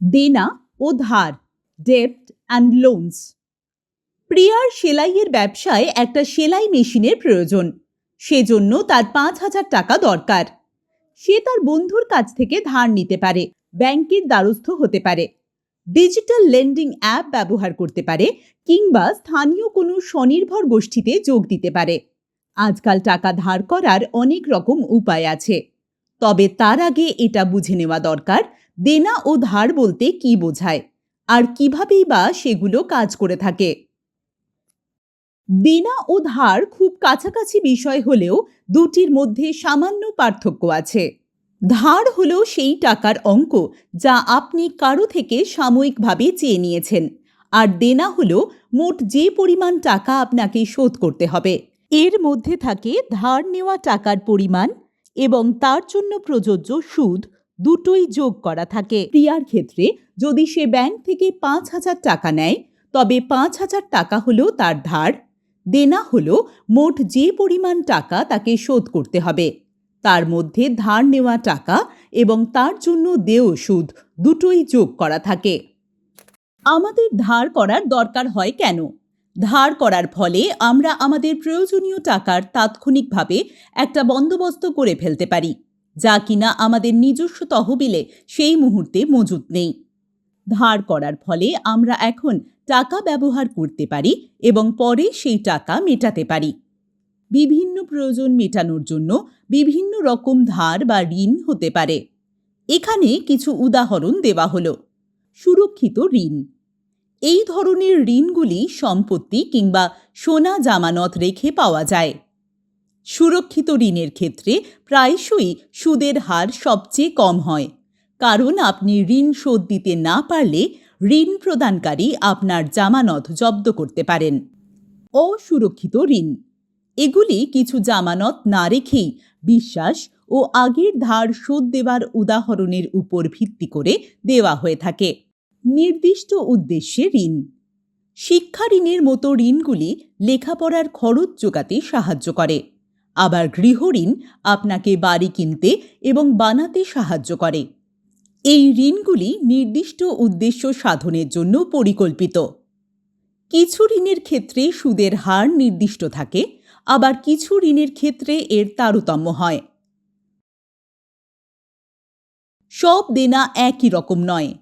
দেনা ও ধার ডেপ্ট and loans প্রিয়ার সেলাইয়ের ব্যবসায় একটা সেলাই মেশিনের প্রয়োজন। সেজন্য তার পাঁচ হাজার টাকা দরকার। সে তার বন্ধুর কাছ থেকে ধার নিতে পারে, ব্যাংকের দ্বারস্থ হতে পারে ডিজিটাল লেন্ডিং অ্যাপ ব্যবহার করতে পারে কিংবা স্থানীয় কোনো স্বনির্ভর গোষ্ঠীতে যোগ দিতে পারে। আজকাল টাকা ধার করার অনেক রকম উপায় আছে। তবে তার আগে এটা বুঝে নেওয়া দরকার দেনা ও ধার বলতে কি বোঝায়? আর কিভাবেই বা সেগুলো কাজ করে থাকে? দেনা ও ধার খুব কাছাকাছি বিষয় হলেও দুটির মধ্যে সামান্য পার্থক্য আছে। ধার হলো সেই টাকার অঙ্ক যা আপনি কারও থেকে সাময়িকভাবে চেয়ে নিয়েছেন। আর দেনা হলো মোট যে পরিমাণ টাকা আপনাকে শোধ করতে হবে। এর মধ্যে থাকে ধার নেওয়া টাকার পরিমাণ এবং তার জন্য প্রযোজ্য সুদ দুটোই যোগ করা থাকে। প্রিয়ার ক্ষেত্রে যদি সে ব্যাংক থেকে পাঁচ হাজার টাকা নেয়, তবে পাঁচ হাজার টাকা হলো তার ধার। দেনা হলো মোট যে পরিমাণ টাকা তাকে শোধ করতে হবে। তার মধ্যে ধার নেওয়া টাকা এবং তার জন্য দেয় সুদ দুটোই যোগ করা থাকে। আমাদের ধার করার দরকার হয় কেন? ধার করার ফলে আমরা আমাদের প্রয়োজনীয় টাকার তাৎক্ষণিকভাবে একটা বন্দোবস্ত করে ফেলতে পারি। যা কিনা আমাদের নিজস্ব তহবিলে সেই মুহূর্তে মজুদ নেই। ধার করার ফলে আমরা এখন টাকা ব্যবহার করতে পারি এবং পরে সেই টাকা মেটাতে পারি। বিভিন্ন প্রয়োজন মেটানোর জন্য বিভিন্ন রকম ধার বা ঋণ হতে পারে। এখানে কিছু উদাহরণ দেওয়া হলো। সুরক্ষিত ঋণ। এই ধরনের ঋণগুলি সম্পত্তি কিংবা সোনা জামানত রেখে পাওয়া যায়। সুরক্ষিত ঋণের ক্ষেত্রে প্রায়শই সুদের হার সবচেয়ে কম হয়। কারণ আপনি ঋণ শোধ দিতে না পারলে ঋণ প্রদানকারী আপনার জামানত জব্দ করতে পারেন। অসুরক্ষিত ঋণ। এগুলি কিছু জামানত না রেখেই বিশ্বাস ও আগের ধার শোধ দেওয়ার উদাহরণের উপর ভিত্তি করে দেওয়া হয়ে থাকে। নির্দিষ্ট উদ্দেশ্যে ঋণ। শিক্ষা ঋণের মতো ঋণগুলি লেখাপড়ার খরচ যোগাতে সাহায্য করে। আবার গৃহঋণ আপনাকে বাড়ি কিনতে এবং বানাতে সাহায্য করে। এই ঋণগুলি নির্দিষ্ট উদ্দেশ্য সাধনের জন্য পরিকল্পিত। কিছু ঋণের ক্ষেত্রে সুদের হার নির্দিষ্ট থাকে, আবার কিছু ঋণের ক্ষেত্রে এর তারতম্য হয়। সব দেনা একই রকম নয়।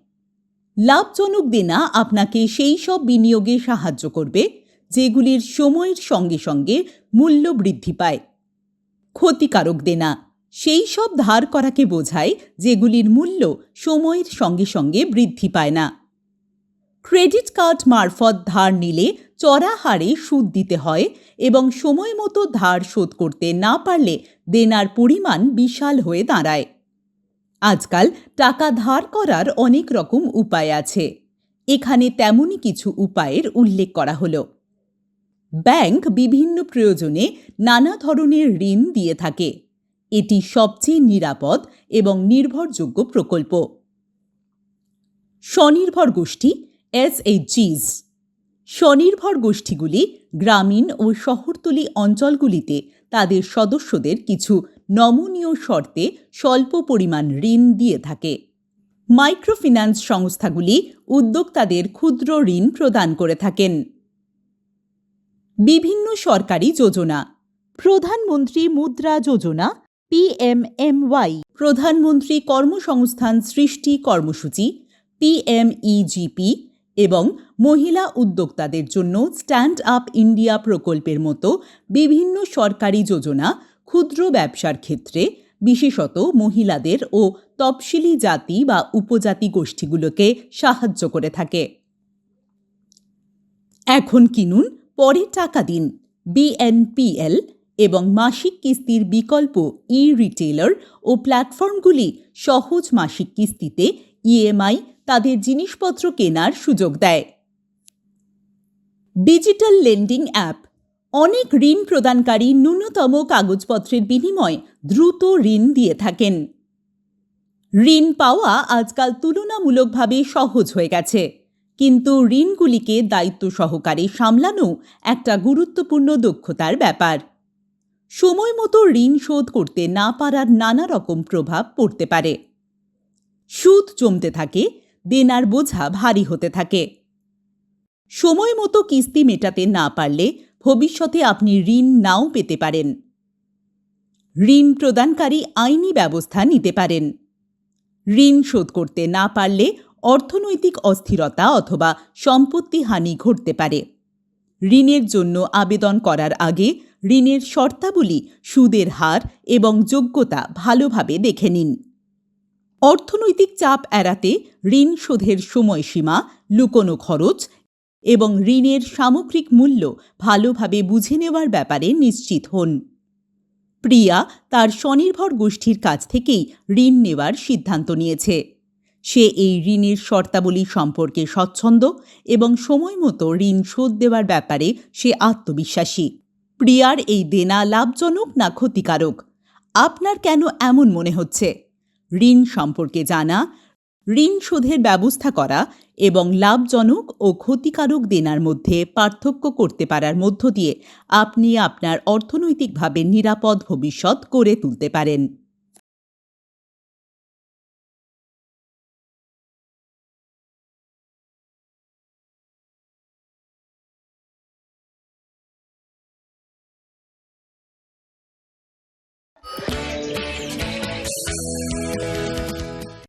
লাভজনক দেনা আপনাকে সেই সব বিনিয়োগে সাহায্য করবে, যেগুলির সময়ের সঙ্গে সঙ্গে মূল্য বৃদ্ধি পায়। ক্ষতিকারক দেনা। সেই সব ধার করাকে বোঝায় যেগুলির মূল্য সময়ের সঙ্গে সঙ্গে বৃদ্ধি পায় না। ক্রেডিট কার্ড মারফত ধার নিলে চড়া হারে সুদ দিতে হয় এবং সময় মতো ধার শোধ করতে না পারলে দেনার পরিমাণ বিশাল হয়ে দাঁড়ায়। আজকাল টাকা ধার করার অনেক রকম উপায় আছে। এখানে তেমনই কিছু উপায়ের উল্লেখ করা হলো। ব্যাংক বিভিন্ন প্রয়োজনে নানা ধরনের ঋণ দিয়ে থাকে। এটি সবচেয়ে নিরাপদ এবং নির্ভরযোগ্য প্রকল্প। স্বনির্ভর গোষ্ঠী এসএইচজিস। স্বনির্ভর গোষ্ঠীগুলি গ্রামীণ ও শহরতলি অঞ্চলগুলিতে তাদের সদস্যদের কিছু নমনীয় শর্তে স্বল্প পরিমাণ ঋণ দিয়ে থাকে। মাইক্রোফিন্যান্স সংস্থাগুলি উদ্যোক্তাদের ক্ষুদ্র ঋণ প্রদান করে থাকেন। বিভিন্ন সরকারি যোজনা। প্রধানমন্ত্রী মুদ্রা যোজনা পিএমএমওয়াই প্রধানমন্ত্রী কর্মসংস্থান সৃষ্টি কর্মসূচি পিএমইজিপি এবং মহিলা উদ্যোক্তাদের জন্য স্ট্যান্ড আপ ইন্ডিয়া প্রকল্পের মতো বিভিন্ন সরকারি যোজনা ক্ষুদ্র ব্যবসার ক্ষেত্রে, বিশেষত মহিলাদের ও তফসিলি জাতি বা উপজাতি গোষ্ঠীগুলোকে সাহায্য করে থাকে। এখন কিনুন পরে টাকা দিন বিএনপিএল এবং মাসিক কিস্তির বিকল্প ই রিটেলার ও প্ল্যাটফর্মগুলি সহজ মাসিক কিস্তিতে ইএমআই তাদের জিনিসপত্র কেনার সুযোগ দেয়। ডিজিটাল লেন্ডিং অ্যাপ অনেক ঋণ প্রদানকারী ন্যূনতম কাগজপত্রের বিনিময়ে দ্রুত ঋণ দিয়ে থাকেন। ঋণ পাওয়া আজকাল তুলনামূলকভাবে সহজ হয়ে গেছে। কিন্তু ঋণগুলিকে দায়িত্ব সহকারে সামলানো একটা গুরুত্বপূর্ণ দক্ষতার ব্যাপার। সময় মতো ঋণ শোধ করতে না পারার নানা রকম প্রভাব পড়তে পারে। সুদ জমতে থাকে, দেনার বোঝা ভারী হতে থাকে। সময় মতো কিস্তি মেটাতে না পারলে ভবিষ্যতে আপনি ঋণ নাও পেতে পারেন। ঋণ প্রদানকারী আইনি ব্যবস্থা নিতে পারেন। ঋণ শোধ করতে না পারলে অর্থনৈতিক অস্থিরতা অথবা সম্পত্তি হানি ঘটতে পারে। ঋণের জন্য আবেদন করার আগে ঋণের শর্তাবলী, সুদের হার এবং যোগ্যতা ভালোভাবে দেখে নিন। অর্থনৈতিক চাপ এড়াতে ঋণ শোধের সময়সীমা, লুকোনো খরচ এবং ঋণের সামগ্রিক মূল্য ভালোভাবে বুঝে নেওয়ার ব্যাপারে নিশ্চিত হন। প্রিয়া তার স্বনির্ভর গোষ্ঠীর কাছ থেকেই ঋণ নেওয়ার সিদ্ধান্ত নিয়েছে। সে এই ঋণের শর্তাবলী সম্পর্কে স্বচ্ছন্দ এবং সময় মতো ঋণ শোধ দেওয়ার ব্যাপারে সে আত্মবিশ্বাসী। প্রিয়ার এই দেনা লাভজনক না ক্ষতিকারক? আপনার কেন এমন মনে হচ্ছে? ঋণ সম্পর্কে জানা, ঋণ শোধের ব্যবস্থা করা এবং লাভজনক ও ক্ষতিকারক দেনার মধ্যে পার্থক্য করতে পারার মধ্য দিয়ে আপনি আপনার অর্থনৈতিকভাবে নিরাপদ ভবিষ্যৎ করে তুলতে পারেন।